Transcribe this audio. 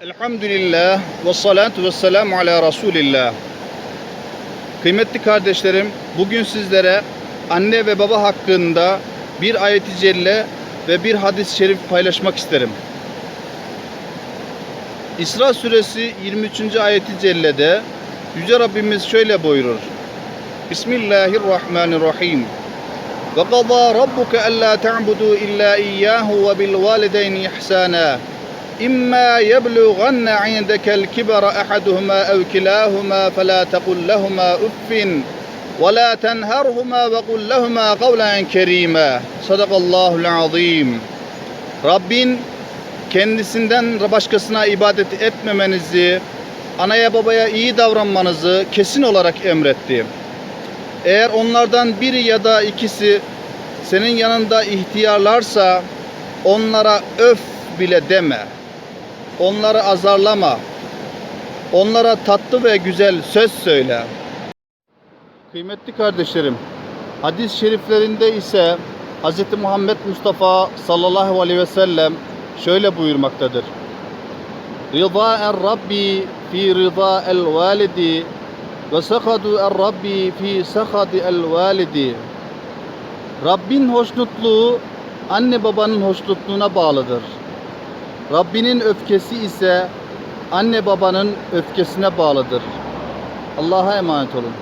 Elhamdülillah ve salatu ve selamu ala Resulillah. Kıymetli kardeşlerim, bugün sizlere anne ve baba hakkında bir ayet-i celle ve bir hadis-i şerif paylaşmak isterim. İsra suresi 23. ayeti cellede Yüce Rabbimiz şöyle buyurur. Bismillahirrahmanirrahim. Ve alla ta'budu illa iyyahu ve bil valideyni ihsana. إما يبلغن عندك الكبر أحدهما أو كلاهما فلا تقل لهما أف ولا تنهرهما وقل لهما قولا كريما صدق الله العظيم Rabbin kendisinden başkasına ibadet etmemenizi, anaya babaya iyi davranmanızı kesin olarak emretti. Eğer onlardan biri ya da ikisi senin yanında ihtiyarlarsa onlara öf bile deme. Onları azarlama. Onlara tatlı ve güzel söz söyle. Kıymetli kardeşlerim, hadis-i şeriflerinde ise Hz. Muhammed Mustafa sallallahu aleyhi ve sellem şöyle buyurmaktadır. Rıza er Rabbi fi rıza el validi ve sakadu er Rabbi fi sakadi el validi. Rabbin hoşnutluğu anne babanın hoşnutluğuna bağlıdır. Rabbinin öfkesi ise anne babanın öfkesine bağlıdır. Allah'a emanet olun.